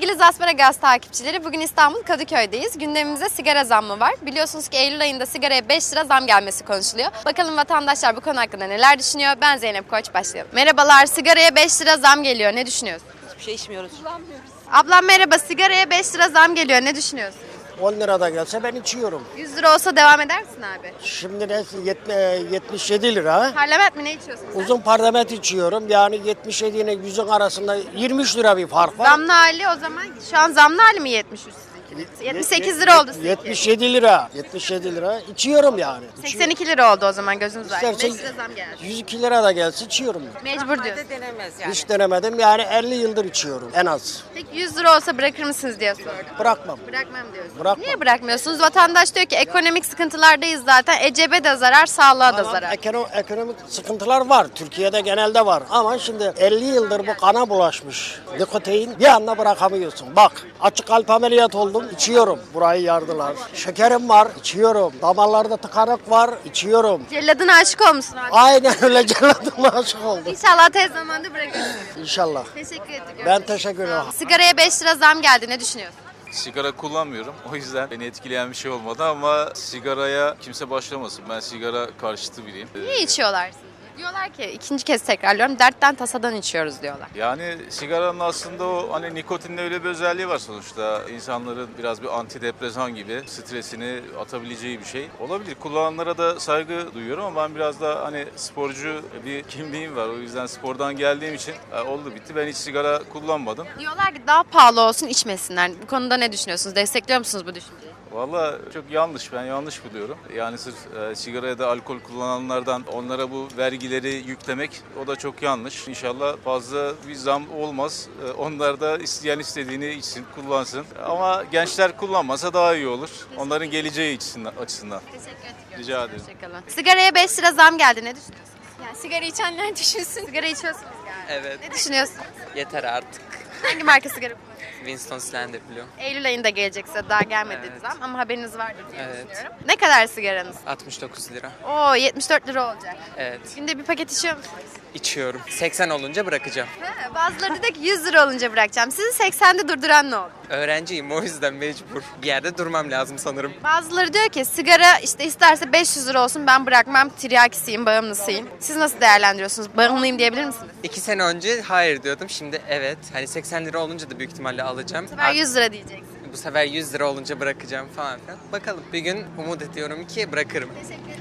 Sevgili Zaspera Gaz takipçileri bugün İstanbul Kadıköy'deyiz. Gündemimizde sigara zammı var. Biliyorsunuz ki Eylül ayında sigaraya 5 lira zam gelmesi konuşuluyor. Bakalım vatandaşlar bu konu hakkında neler düşünüyor? Ben Zeynep Koç başlayalım. Merhabalar sigaraya 5 lira zam geliyor. Ne düşünüyorsun? Hiçbir şey içmiyoruz. Ablam merhaba sigaraya 5 lira zam geliyor. Ne düşünüyorsun? 10 lira da gelse ben içiyorum. 100 lira olsa devam eder misin abi? Şimdi ne yetme- 77 lira. Parlament mi ne içiyorsun sen? Uzun parlament içiyorum. Yani 77 ile 100'ün arasında 23 lira bir fark var. Zamlı hali o zaman şu an zamlı hali mi 73 sizinki? 78 lira oldu sizinki. 77 lira. 77 lira içiyorum yani. İçiyorum. 82 lira oldu o zaman gözünüz aydın. 5 İstersen lira zam geldi. 102 lira da gelse içiyorum. Mecbur diyorsun. denemez yani. Hiç denemedim yani 50 yıldır içiyorum en az. Peki 100 lira olsa bırakır mısınız diye sordum. Bırakmam. Bırakmam diyorsun. Bırakmam. Niye bırakmıyorsunuz? Vatandaş diyor ki ekonomik sıkıntılardayız zaten. Ecebe de zarar, sağlığa da zarar. ekono- ekonomik sıkıntılar var. Türkiye'de genelde var. Ama şimdi 50 yıldır bu kana bulaşmış. Nikotin bir anda bırakamıyorsun. Bak açık kalp ameliyat oldum. İçiyorum. Burayı yardılar. Şekerim var. içiyorum. Damarlarda tıkanık var. içiyorum. Celladına aşık olmuşsun abi. Aynen öyle celladıma aşık oldum. İnşallah tez zamanda bırakırsın. İnşallah. Teşekkür ediyorum. Ben teşekkür ederim. Sigaraya 5 lira zam geldi. Ne düşünüyorsun? Sigara kullanmıyorum. O yüzden beni etkileyen bir şey olmadı ama sigaraya kimse başlamasın. Ben sigara karşıtı biriyim. Ee, Niye içiyorlar? Diyorlar ki ikinci kez tekrarlıyorum. Dertten tasadan içiyoruz diyorlar. Yani sigaranın aslında o hani nikotinin öyle bir özelliği var sonuçta. İnsanların biraz bir antidepresan gibi stresini atabileceği bir şey. Olabilir. Kullananlara da saygı duyuyorum ama ben biraz da hani sporcu bir kimliğim var. O yüzden spordan geldiğim için e, oldu bitti. Ben hiç sigara kullanmadım. Diyorlar ki daha pahalı olsun içmesinler. Bu konuda ne düşünüyorsunuz? Destekliyor musunuz bu düşünceyi? Valla çok yanlış. Ben yanlış buluyorum. Yani sırf e, sigara ya da alkol kullananlardan onlara bu vergileri yüklemek o da çok yanlış. İnşallah fazla bir zam olmaz. E, onlar da isteyen istediğini içsin, kullansın. Ama gençler kullanmasa daha iyi olur. Onların geleceği açısından. açısından. Teşekkür ediyorum. Rica ederim. Hoşçakalın. Sigaraya 5 lira zam geldi. Ne düşünüyorsunuz? Ya sigara içenler düşünsün. Sigara içiyorsunuz galiba. Evet. Ne düşünüyorsun? Yeter artık. Hangi marka sigara kullanıyorsunuz? Winston Slender Blue. Eylül ayında gelecekse daha gelmedi Evet. zam ama haberiniz vardır diye Evet. düşünüyorum. Ne kadar sigaranız? 69 lira. Oo 74 lira olacak. Evet. Günde bir paket içiyor musunuz? İçiyorum. 80 olunca bırakacağım. Ha, bazıları ki 100 lira olunca bırakacağım. Sizi 80'de durduran ne oldu? Öğrenciyim o yüzden mecbur. Bir yerde durmam lazım sanırım. Bazıları diyor ki sigara işte isterse 500 lira olsun ben bırakmam tiryakisiyim, bağımlısıyım. Siz nasıl değerlendiriyorsunuz? Bağımlıyım diyebilir misiniz? İki sene önce hayır diyordum. Şimdi evet. Hani 80 lira olunca da büyük ihtimalle alacağım. Bu sefer 100 lira diyeceksin. Bu sefer 100 lira olunca bırakacağım falan filan. Bakalım. Bir gün umut ediyorum ki bırakırım.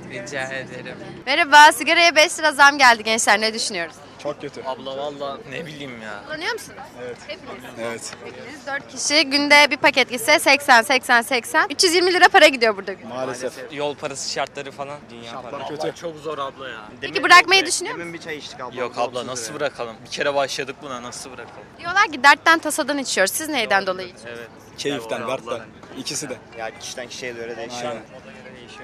Rica ederim. Merhaba, sigaraya 5 lira zam geldi gençler. Ne düşünüyoruz? Çok kötü. Abla valla ne bileyim ya. Kullanıyor musunuz? Evet. Hepiniz. Evet. Hepiniz 4 kişi günde bir paket gitse 80, 80, 80. 320 lira para gidiyor burada gün. Maalesef. Yol parası şartları falan dünya Şartlar para. kötü. Çok zor abla ya. Peki bırakmayı düşünüyor musun? bir çay içtik abla. Yok abla nasıl bırakalım? Bir kere başladık buna nasıl bırakalım? Diyorlar ki dertten tasadan içiyoruz. Siz neyden dolayı içiyorsunuz? Evet. Keyiften, dertten. İkisi de. Ya kişiden kişiye göre değişiyor. Aynen.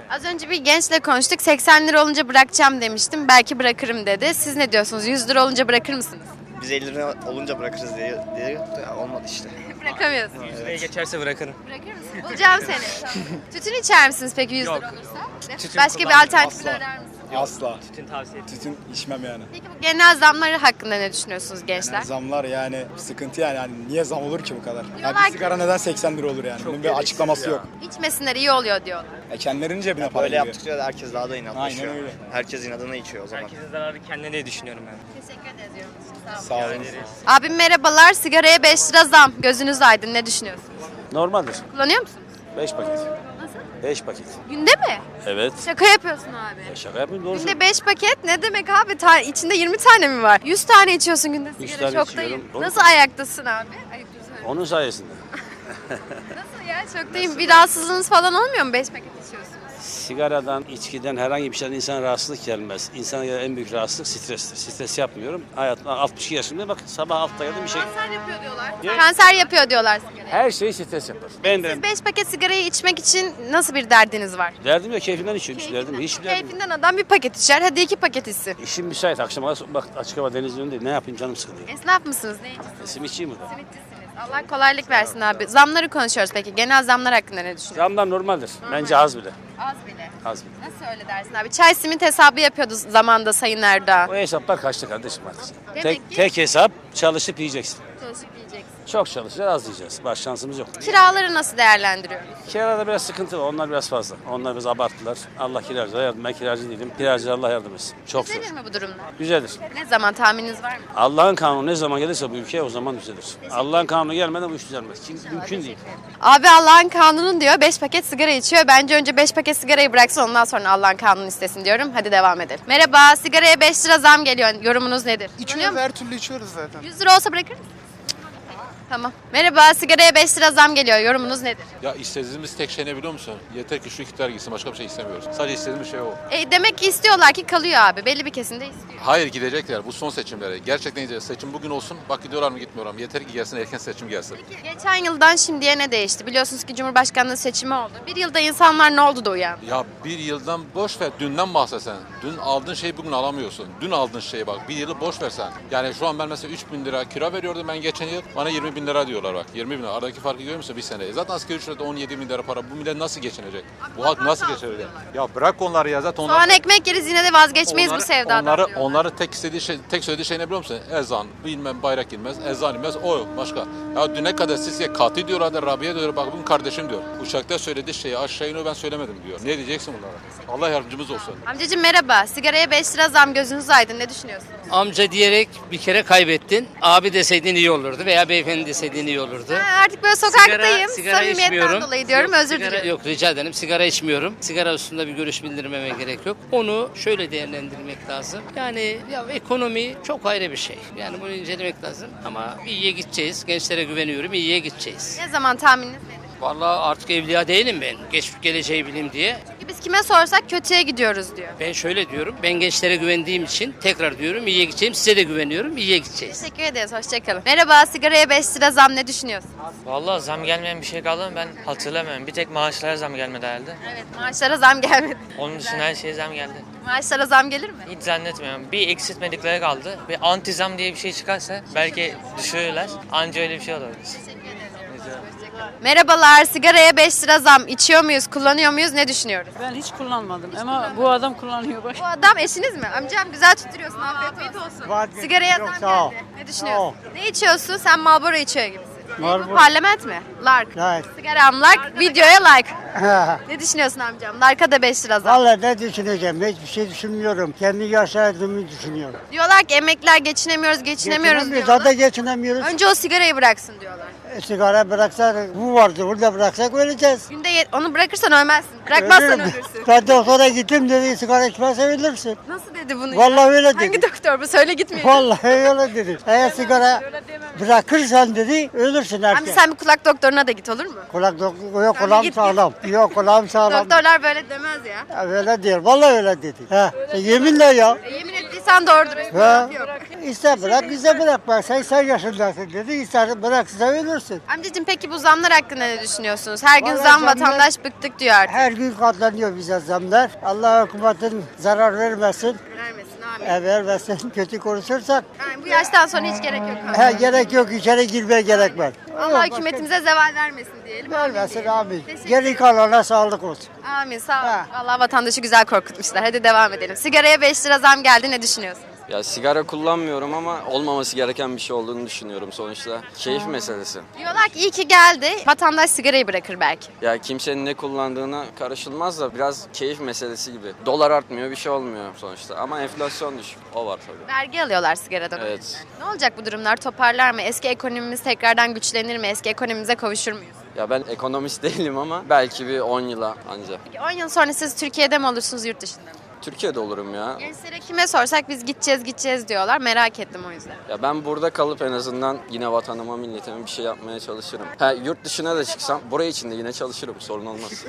Az önce bir gençle konuştuk. 80 lira olunca bırakacağım demiştim. Belki bırakırım dedi. Siz ne diyorsunuz? 100 lira olunca bırakır mısınız? Biz 50 lira olunca bırakırız diye, diye ya olmadı işte. Bırakamıyorsunuz. Yüzmeye geçerse bırakırım. Bırakır mısın? Bulacağım seni. Tütün içer misiniz peki 100 Yok. lira olursa? Tütün Başka bir kullanmam. alternatif Asla. arar mısınız? Asla. Tütün tavsiye ederim. Tütün içmem yani. Peki bu genel zamları hakkında ne düşünüyorsunuz gençler? Zamlar yani sıkıntı yani. yani niye zam olur ki bu kadar? Ya Diyorlar bir ki- sigara neden 80 lira olur yani? Bunun bir açıklaması yok. İçmesinler iyi oluyor diyorlar. E kendilerinin cebine para Böyle yaptıkça da herkes daha da inatlaşıyor. Aynen öyle. Herkes inadına içiyor o zaman. Herkesin zararı kendine diye düşünüyorum ben. Teşekkür ediyorum. Sağ olun. Sağ olun. Abim merhabalar. Sigaraya 5 lira zam. Gözünüz aydın. Ne düşünüyorsunuz? Normaldir. Kullanıyor musunuz? 5 paket. 5 paket. Günde mi? Evet. Şaka yapıyorsun abi. Şaka yapayım doğru Günde 5 paket ne demek abi? Ta- içinde 20 tane mi var? 100 tane içiyorsun günde Üç sigara. tane Şoktayım. içiyorum. Doğru. Nasıl ayaktasın abi? Söyle. Onun sayesinde. Nasıl ya? Şoktayım. Bir rahatsızlığınız falan olmuyor mu 5 paket içiyorsunuz? Sigaradan, içkiden herhangi bir şeyden insana rahatsızlık gelmez. İnsana gelen en büyük rahatsızlık strestir. Stres yapmıyorum. Hayatım 62 yaşında bak sabah altta geldim bir şey. Kanser yapıyor diyorlar. Kanser yapıyor diyorlar. Her şey stres yapar. Ben de Siz 5 paket sigarayı içmek için nasıl bir derdiniz var? derdim ya keyfimden içiyorum. Hiç derdim. Hiç derdim. Keyfinden adam bir paket içer. Hadi iki paket içsin. İşim müsait. Akşama bak açık hava denizin önünde. Ne yapayım canım sıkılıyor. Esnaf mısınız? Ne içiyorsunuz? Sim içeyim mi? Simitçisiniz. Allah kolaylık versin abi. Zamları konuşuyoruz peki. Genel zamlar hakkında ne düşünüyorsunuz? Zamlar normaldir. Bence az bile. Az bile. Az bile. Nasıl öyle dersin abi? Çay simit hesabı yapıyordu zamanda Sayın Erdoğan. O hesaplar kaçtı kardeşim artık. Demek Tek, ki- tek hesap çalışıp yiyeceksin. Çalışıp yiyeceksin. Çok çalışacağız, az yiyeceğiz. Başka şansımız yok. Kiraları nasıl değerlendiriyoruz? Kirada biraz sıkıntı var. Onlar biraz fazla. Onlar biraz abarttılar. Allah kiracılara yardım. Ben kiracı değilim. Kiracı Allah yardım etsin. Çok zor. Düzelir mi bu durumlar? Güzeldir. Ne zaman tahmininiz var mı? Allah'ın kanunu ne zaman gelirse bu ülkeye o zaman düzelir. Allah'ın kanunu gelmeden bu iş düzelmez. Çünkü mümkün değil. Abi Allah'ın kanunu diyor 5 paket sigara içiyor. Bence önce 5 paket sigarayı bıraksın ondan sonra Allah'ın kanunu istesin diyorum. Hadi devam edelim. Merhaba sigaraya 5 lira zam geliyor. Yorumunuz nedir? Kullanıyor musunuz? her türlü içiyoruz zaten. 100 lira olsa bırakır mısın? Tamam. Merhaba sigaraya 5 lira zam geliyor. Yorumunuz nedir? Ya istediğimiz tek şey ne biliyor musun? Yeter ki şu iktidar gitsin başka bir şey istemiyoruz. Sadece istediğimiz şey o. E, demek ki istiyorlar ki kalıyor abi. Belli bir kesimde istiyor. Hayır gidecekler bu son seçimlere. Gerçekten gidecek. Seçim bugün olsun. Bak gidiyorlar mı gitmiyorlar mı? Yeter ki gelsin erken seçim gelsin. Geçen yıldan şimdiye ne değişti? Biliyorsunuz ki Cumhurbaşkanlığı seçimi oldu. Bir yılda insanlar ne oldu da uyandı? Ya bir yıldan boş ver. Dünden bahsetsen. Dün aldığın şeyi bugün alamıyorsun. Dün aldığın şeyi bak. Bir yılı boş versen. Yani şu an ben mesela 3 bin lira kira veriyordum ben geçen yıl. Bana 20 bin lira diyorlar bak. 20 bin lira. Aradaki farkı görüyor musun bir sene? Zaten asgari ücretle 17 bin lira para. Bu millet nasıl geçinecek? Bu halk nasıl geçinecek? Ya bırak onları ya zaten onlar... Soğan ekmek yeriz yine de vazgeçmeyiz bu sevdadan. Onları, diyorlar. onları tek istediği şey, tek söylediği şey ne biliyor musun? Ezan, bilmem bayrak inmez, ezan inmez, o yok başka. Ya düne kadar size katil diyorlardı, Rabia diyor, bak bugün kardeşim diyor. Uçakta söylediği şeyi aşağı iniyor ben söylemedim diyor. Ne diyeceksin bunlara? Allah yardımcımız olsun. Amcacığım merhaba. Sigaraya 5 lira zam gözünüz aydın. Ne düşünüyorsunuz? Amca diyerek bir kere kaybettin. Abi deseydin iyi olurdu veya beyefendi deseydin iyi olurdu. Ha, artık böyle sokaktayım. Samimiyetten içmiyorum. dolayı diyorum. Yok, Özür sigara- dilerim. Yok rica ederim. Sigara içmiyorum. Sigara üstünde bir görüş bildirmeme gerek yok. Onu şöyle değerlendirmek lazım. Yani ya ekonomi çok ayrı bir şey. Yani bunu incelemek lazım. Ama iyiye gideceğiz. Gençlere güveniyorum. iyiye gideceğiz. Ne zaman tahmininiz nedir? Vallahi artık evliya değilim ben. Geç geleceği bileyim diye. Çünkü biz kime sorsak kötüye gidiyoruz diyor. Ben şöyle diyorum. Ben gençlere güvendiğim için tekrar diyorum iyiye gideceğim. Size de güveniyorum. iyiye gideceğiz. Teşekkür ederiz. Hoşçakalın. Merhaba. Sigaraya 5 lira zam ne düşünüyorsun? Vallahi zam gelmeyen bir şey kaldı mı ben hatırlamıyorum. Bir tek maaşlara zam gelmedi herhalde. Evet maaşlara zam gelmedi. Onun dışında her şeye zam geldi. Maaşlara zam gelir mi? Hiç zannetmiyorum. Bir eksiltmedikleri kaldı. Bir anti zam diye bir şey çıkarsa belki düşürürler. Anca öyle bir şey olabilir. Merhabalar. Sigaraya 5 lira zam. İçiyor muyuz? Kullanıyor muyuz? Ne düşünüyoruz? Ben hiç kullanmadım ama bu adam kullanıyor bak. Bu adam eşiniz mi? Amcam güzel tutturuyorsun. Afiyet, olsun. Sigaraya Yok, zam sağ ol. geldi. Ne düşünüyorsun? Ne içiyorsun? Sen Marlboro içiyor gibisin. Ne bu Marlboro. parlament mi? Lark. Evet. Sigaram lark, videoya like. Ne düşünüyorsun amcam? Lark'a da 5 lira zam. Vallahi ne düşüneceğim? Hiçbir şey düşünmüyorum. Kendi yaşadığımı düşünüyorum. Diyorlar ki emekliler geçinemiyoruz, geçinemiyoruz Geçinemiyoruz, diyorlar. Zaten geçinemiyoruz. Önce o sigarayı bıraksın diyorlar. E, sigara bıraksak, bu vardı burada bıraksak öleceğiz. Günde ye- onu bırakırsan ölmezsin. Bırakmazsan Ölürüm. ölürsün. Ben doktora gittim dedi sigara içmezsen ölürsün. Nasıl dedi bunu? Vallahi öyle Hangi dedi. doktor bu? Söyle gitmeyelim. Vallahi öyle dedi. Eğer sigara bırakırsan dedi ölürsün Amca erken. sen bir kulak doktoruna da git olur mu? Kulak dok yok Sen kulağım git, sağlam. Yok kulağım sağlam. Doktorlar böyle demez ya. Ya Öyle diyor. Vallahi öyle dedi. Ha. Yeminle ya. E, yemin ettiysen doğrudur. Ha. Yok. İster bırak, ise bırakma. Sen sen yaşındasın dedi. İster bıraksa ölürsün. Amcacığım peki bu zamlar hakkında ne düşünüyorsunuz? Her gün Vallahi zam zamlar- vatandaş bıktık diyor artık. Her gün katlanıyor bize zamlar. Allah hükümetin zarar vermesin. Vermesin amin. E, vermesin. Kötü konuşursak Yani bu yaştan sonra hiç gerek yok. abi. he, gerek yok. içeri girmeye gerekmez. Allah Yok, hükümetimize zeval vermesin diyelim. başka- Vermesin abi. Teşekkür Geri kalana sağlık olsun. Amin sağ olun. Ha. Allah vatandaşı güzel korkutmuşlar. Hadi devam edelim. Sigaraya 5 lira zam geldi ne düşünüyorsunuz? Ya sigara kullanmıyorum ama olmaması gereken bir şey olduğunu düşünüyorum sonuçta. Keyif meselesi. Diyorlar ki iyi ki geldi. Vatandaş sigarayı bırakır belki. Ya kimsenin ne kullandığına karışılmaz da biraz keyif meselesi gibi. Dolar artmıyor bir şey olmuyor sonuçta ama enflasyon düşük. O var tabii. Vergi alıyorlar sigaradan. Evet. Ne olacak bu durumlar? Toparlar mı? Eski ekonomimiz tekrardan güçlenir mi? Eski ekonomimize kavuşur muyuz? Ya ben ekonomist değilim ama belki bir 10 yıla anca. Peki 10 yıl sonra siz Türkiye'de mi olursunuz yurt dışında mı? Türkiye'de olurum ya. Gençlere kime sorsak biz gideceğiz gideceğiz diyorlar. Merak ettim o yüzden. Ya ben burada kalıp en azından yine vatanıma, milletime bir şey yapmaya çalışırım. Ha, yurt dışına da çıksam buraya için de yine çalışırım. Sorun olmaz.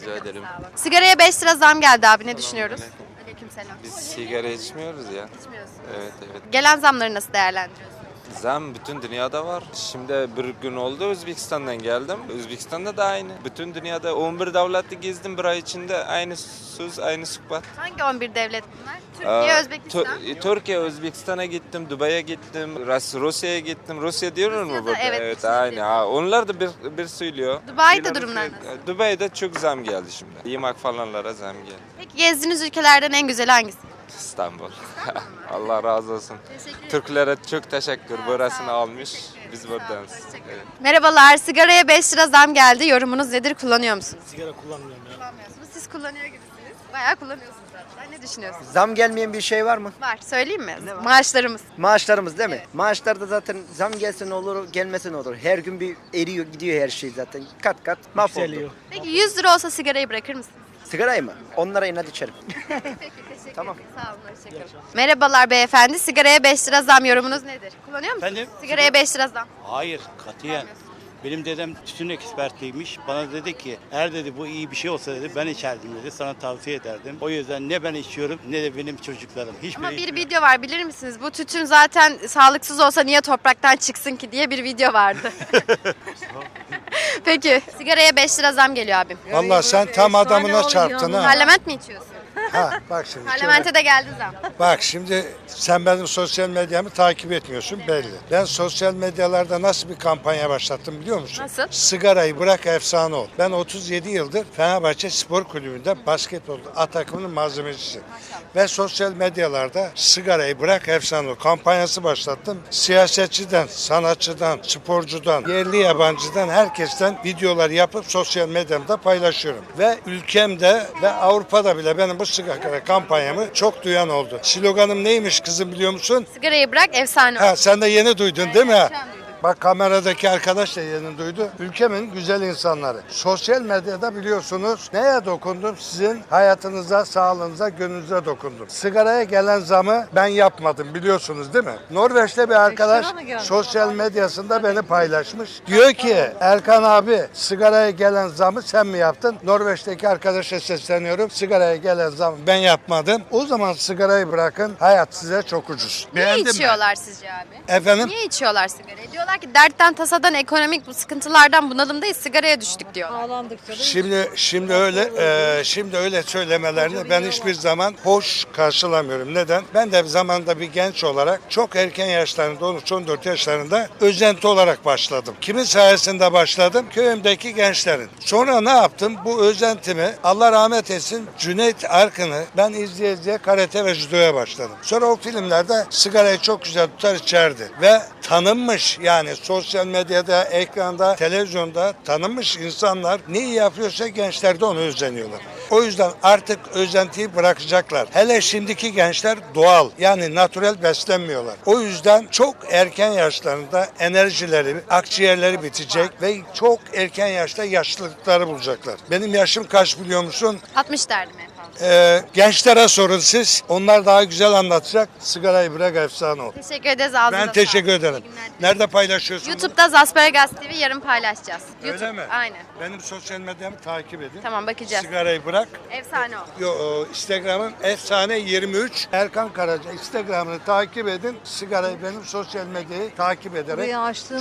Rica ederim. Sigaraya 5 lira zam geldi abi ne düşünüyoruz? Aleykümselam. Biz sigara içmiyoruz ya. İçmiyorsun. Evet evet. Gelen zamları nasıl değerlendiriyorsun? Zam bütün dünyada var. Şimdi bir gün oldu Özbekistan'dan geldim. Özbekistan'da da aynı. Bütün dünyada 11 devleti gezdim bir ay içinde. Aynı söz, aynı sohbet. Hangi 11 devlet bunlar? Türkiye, Aa, Özbekistan. Tü- Türkiye, Özbekistan'a gittim, Dubai'ye gittim, Rus- Rusya'ya gittim. Rusya diyor mu Rusya'da, burada? evet, evet aynı. Ha, onlar da bir, bir söylüyor. Dubai'de Yine durumlar Rusya- Dubai'de çok zam geldi şimdi. Yemek falanlara zam geldi. Peki gezdiğiniz ülkelerden en güzeli hangisi? İstanbul. Allah razı olsun. Türklere çok teşekkür. Burasını almış. Biz buradayız. Evet. Merhabalar, sigaraya 5 lira zam geldi. Yorumunuz nedir? Kullanıyor musunuz? Sigara kullanmıyorum ya. Kullanmıyorsunuz. Siz kullanıyor gibisiniz. Bayağı kullanıyorsunuz zaten. Ne düşünüyorsunuz? Zam gelmeyen bir şey var mı? Var. Söyleyeyim mi? Maaşlarımız. Maaşlarımız değil mi? Maaşlarda zaten zam gelsin olur, gelmesin olur. Her gün bir eriyor gidiyor her şey zaten. Kat kat mahvoldu. Peki 100 lira olsa sigarayı bırakır mısınız? Sigarayı mı? Onlara inat içerim. Peki teşekkür Tamam. ederim. Sağ olun. Hoşçakalın. Merhabalar beyefendi. Sigaraya 5 lira zam yorumunuz nedir? Kullanıyor musunuz? Efendim? Sigaraya 5 lira zam. Hayır katiyen. Benim dedem tütün ekspertiymiş. Bana dedi ki eğer dedi bu iyi bir şey olsa dedi ben içerdim dedi. Sana tavsiye ederdim. O yüzden ne ben içiyorum ne de benim çocuklarım. Hiçbiri Ama bir içmiyor. video var bilir misiniz? Bu tütün zaten sağlıksız olsa niye topraktan çıksın ki diye bir video vardı. Peki sigaraya 5 lira zam geliyor abim. Vallahi sen tam adamına çarptın ha. Parlament mi içiyorsun? Ha bak şimdi. Parlamente de geldi zam. Bak şimdi sen benim sosyal medyamı takip etmiyorsun belli. Ben sosyal medyalarda nasıl bir kampanya başlattım biliyor musun? Nasıl? Sigarayı bırak efsane ol. Ben 37 yıldır Fenerbahçe Spor Kulübü'nde basketbol A takımının malzemecisi. Ve sosyal medyalarda sigarayı bırak efsane ol kampanyası başlattım. Siyasetçiden, sanatçıdan, sporcudan, yerli yabancıdan herkesten videolar yapıp sosyal medyamda paylaşıyorum. Ve ülkemde ve Avrupa'da bile benim bu sigara kampanyamı çok duyan oldu. Sloganım neymiş kızım biliyor musun? Sigarayı bırak efsane ol. Ha sen de yeni duydun değil mi? duydum. Bak kameradaki arkadaş da yeni duydu. Ülkemin güzel insanları. Sosyal medyada biliyorsunuz neye dokundum? Sizin hayatınıza, sağlığınıza, gönlünüze dokundum. Sigaraya gelen zamı ben yapmadım biliyorsunuz değil mi? Norveç'te bir arkadaş sosyal medyasında beni paylaşmış. Diyor ki Erkan abi sigaraya gelen zamı sen mi yaptın? Norveç'teki arkadaşa sesleniyorum. Sigaraya gelen zamı ben yapmadım. O zaman sigarayı bırakın. Hayat size çok ucuz. Niye Beğendin mi? içiyorlar sizce abi? Efendim? Niye içiyorlar sigarayı? Diyorlar ki dertten tasadan ekonomik bu sıkıntılardan bunalımdayız sigaraya düştük diyorlar. Şimdi şimdi öyle e, şimdi öyle söylemelerini ben hiçbir zaman hoş karşılamıyorum. Neden? Ben de zamanda bir genç olarak çok erken yaşlarında 13-14 yaşlarında özenti olarak başladım. Kimin sayesinde başladım? Köyümdeki gençlerin. Sonra ne yaptım? Bu özentimi Allah rahmet etsin Cüneyt Arkın'ı ben izleye izleye karate ve judoya başladım. Sonra o filmlerde sigarayı çok güzel tutar içerdi. Ve tanınmış yani sosyal medyada, ekranda, televizyonda tanınmış insanlar neyi yapıyorsa gençler de onu özeniyorlar. O yüzden artık özentiyi bırakacaklar. Hele şimdiki gençler doğal yani natürel beslenmiyorlar. O yüzden çok erken yaşlarında enerjileri, akciğerleri bitecek ve çok erken yaşta yaşlılıkları bulacaklar. Benim yaşım kaç biliyor musun? 60 derdim. Ee, gençlere sorun siz. Onlar daha güzel anlatacak. Sigarayı bırak efsane ol. Teşekkür ederiz ağzınıza Ben teşekkür sağlık. ederim. İyi günler dilerim. Nerede paylaşıyorsun? YouTube'da Zasparagas TV yarın paylaşacağız. Öyle YouTube. mi? Aynen. Benim sosyal medyamı takip edin. Tamam bakacağız. Sigarayı bırak. Efsane ol. Yo, o, Instagram'ım efsane 23 Erkan Karaca. Instagram'ını takip edin. Sigarayı benim sosyal medyayı takip ederek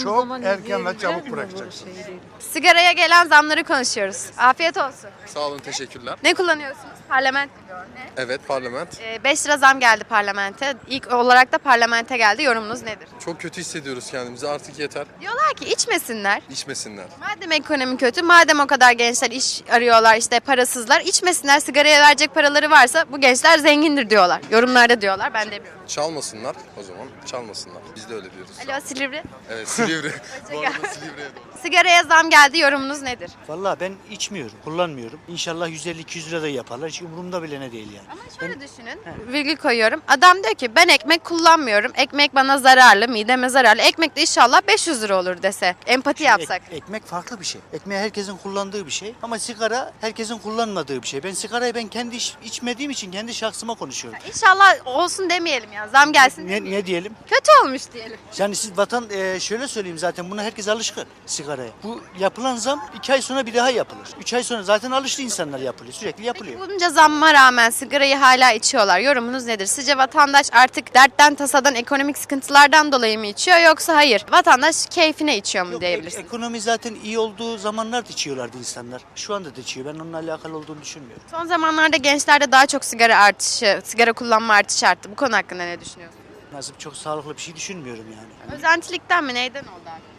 çok erken ve çabuk bırakacaksınız. Sigaraya gelen zamları konuşuyoruz. Afiyet olsun. Sağ olun teşekkürler. Ne kullanıyorsunuz? Parlament. Ne? Evet parlament. 5 lira zam geldi parlamente. İlk olarak da parlamente geldi. Yorumunuz nedir? Çok kötü hissediyoruz kendimizi artık yeter. Diyorlar ki içmesinler. İçmesinler. Madem ekonomi kötü, madem o kadar gençler iş arıyorlar işte parasızlar, içmesinler sigaraya verecek paraları varsa bu gençler zengindir diyorlar. Yorumlarda diyorlar, ben demiyorum. Çalmasınlar o zaman. Çalmasınlar. Biz de öyle diyoruz. Alo Silivri. Evet Silivri. Bu arada Silivri'ye doğru. Sigaraya zam geldi, yorumunuz nedir? Vallahi ben içmiyorum, kullanmıyorum. İnşallah 150-200 lira da yaparlar. Hiç umurumda bile ne değil yani. Ama şöyle düşünün, virgül koyuyorum. Adam diyor ki ben ekmek kullanmıyorum, ekmek bana zararlı, mideme zararlı. Ekmek de inşallah 500 lira olur dese. Empati yapsak. Ek- ekmek farklı bir şey. Ekmeği herkesin kullandığı bir şey. Ama sigara herkesin kullanmadığı bir şey. Ben sigarayı ben kendi iç- içmediğim için kendi şahsıma konuşuyorum. İnşallah olsun demeyelim ya, zam gelsin Ne, demeyelim. ne diyelim? Kötü olmuş diyelim. Yani siz vatan e, şöyle söyleyeyim zaten buna herkes alışkın sigaraya. Bu yapılan zam iki ay sonra bir daha yapılır. Üç ay sonra zaten alıştı insanlar yapılıyor. Sürekli yapılıyor. Bunca zamma rağmen sigarayı hala içiyorlar. Yorumunuz nedir? Sizce vatandaş artık dertten tasadan ekonomik sıkıntılardan dolayı mı içiyor yoksa hayır? Vatandaş keyfine içiyor mu Yok, diyebilirsiniz? ek- ekonomi zaten iyi olduğu zamanlarda içiyorlardı insanlar. Şu anda da içiyor. Ben onunla alakalı olduğunu düşünmüyorum. Son zamanlarda gençlerde daha çok sigara artışı, sigara kullanma artışı arttı. Bu konu hakkında ne düşünüyorsunuz? Nasıl çok sağlıklı bir şey düşünmüyorum yani. Özentilikten mi neyden oldu artık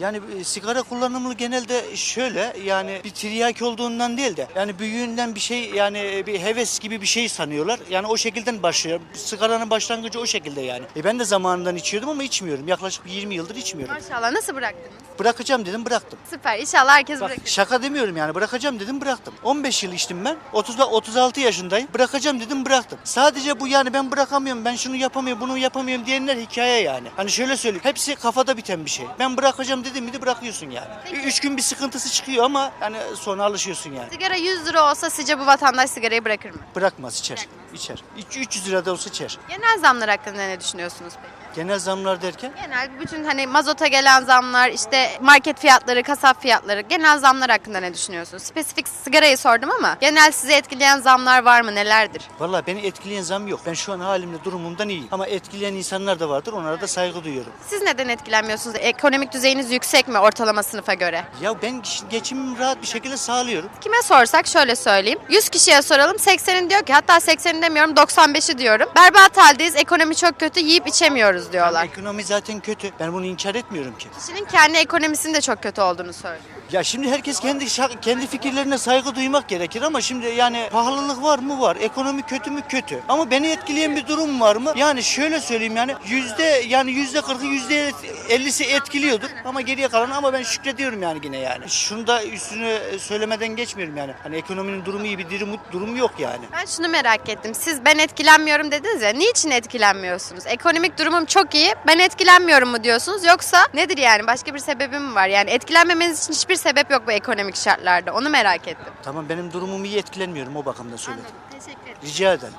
Yani e, sigara kullanımı genelde şöyle yani bir tiryaki olduğundan değil de yani büyüğünden bir şey yani e, bir heves gibi bir şey sanıyorlar. Yani o şekilden başlıyor. Sigaranın başlangıcı o şekilde yani. E ben de zamanından içiyordum ama içmiyorum. Yaklaşık 20 yıldır içmiyorum. Maşallah nasıl bıraktınız? Bırakacağım dedim bıraktım. Süper. İnşallah herkes Bak, bırakır. şaka demiyorum yani bırakacağım dedim bıraktım. 15 yıl içtim ben. 30 36 yaşındayım. Bırakacağım dedim bıraktım. Sadece bu yani ben bırakamıyorum, ben şunu yapamıyorum, bunu yapamıyorum diyenler hikaye yani. Hani şöyle söyleyeyim. Hepsi kafada biten bir şey. Ben bırakacağım dedim mi de bırakıyorsun yani. Peki. 3 gün bir sıkıntısı çıkıyor ama yani sonra alışıyorsun yani. Sigara 100 lira olsa sizce bu vatandaş sigarayı bırakır mı? Bırakmaz içer. içer. İç- 300 lira da olsa içer. Genel zamlar hakkında ne düşünüyorsunuz peki? Genel zamlar derken Genel bütün hani mazota gelen zamlar, işte market fiyatları, kasap fiyatları, genel zamlar hakkında ne düşünüyorsunuz? Spesifik sigarayı sordum ama genel sizi etkileyen zamlar var mı? Nelerdir? Vallahi beni etkileyen zam yok. Ben şu an halimle durumumdan iyiyim. Ama etkileyen insanlar da vardır. Onlara da saygı duyuyorum. Siz neden etkilenmiyorsunuz? Ekonomik düzeyiniz yüksek mi ortalama sınıfa göre? Ya ben geçimimi rahat bir şekilde sağlıyorum. Kime sorsak şöyle söyleyeyim. 100 kişiye soralım 80'in diyor ki hatta 80'in demiyorum 95'i diyorum. Berbat haldeyiz ekonomi çok kötü yiyip içemiyoruz diyorlar. Ekonomi zaten kötü. Ben bunu inkar etmiyorum ki. Kişinin kendi ekonomisinin de çok kötü olduğunu söylüyor. Ya şimdi herkes kendi kendi fikirlerine saygı duymak gerekir ama şimdi yani pahalılık var mı var, ekonomi kötü mü kötü. Ama beni etkileyen bir durum var mı? Yani şöyle söyleyeyim yani yüzde yani yüzde kırkı yüzde ellisi etkiliyordur ama geriye kalan ama ben şükrediyorum yani yine yani. Şunu da üstüne söylemeden geçmiyorum yani. Hani ekonominin durumu iyi bir durum, durum yok yani. Ben şunu merak ettim. Siz ben etkilenmiyorum dediniz ya. Niçin etkilenmiyorsunuz? Ekonomik durumum çok iyi. Ben etkilenmiyorum mu diyorsunuz? Yoksa nedir yani? Başka bir sebebi mi var? Yani etkilenmemeniz için hiçbir sebep yok bu ekonomik şartlarda. Onu merak ettim. Tamam benim durumum iyi etkilenmiyorum o bakımdan söyledim. Teşekkür ederim. Rica ederim.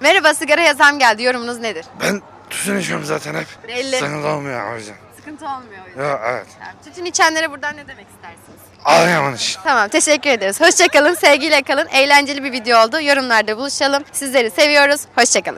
Merhaba sigaraya zam geldi. Yorumunuz nedir? Ben tütün içiyorum zaten hep. Belli. Sıkıntı olmuyor o yüzden. Sıkıntı olmuyor o yüzden. Ya evet. Tamam. Tütün içenlere buradan ne demek istersiniz? Ağlayaman için. Tamam teşekkür ederiz. Hoşçakalın, sevgiyle kalın. Eğlenceli bir video oldu. Yorumlarda buluşalım. Sizleri seviyoruz. Hoşçakalın.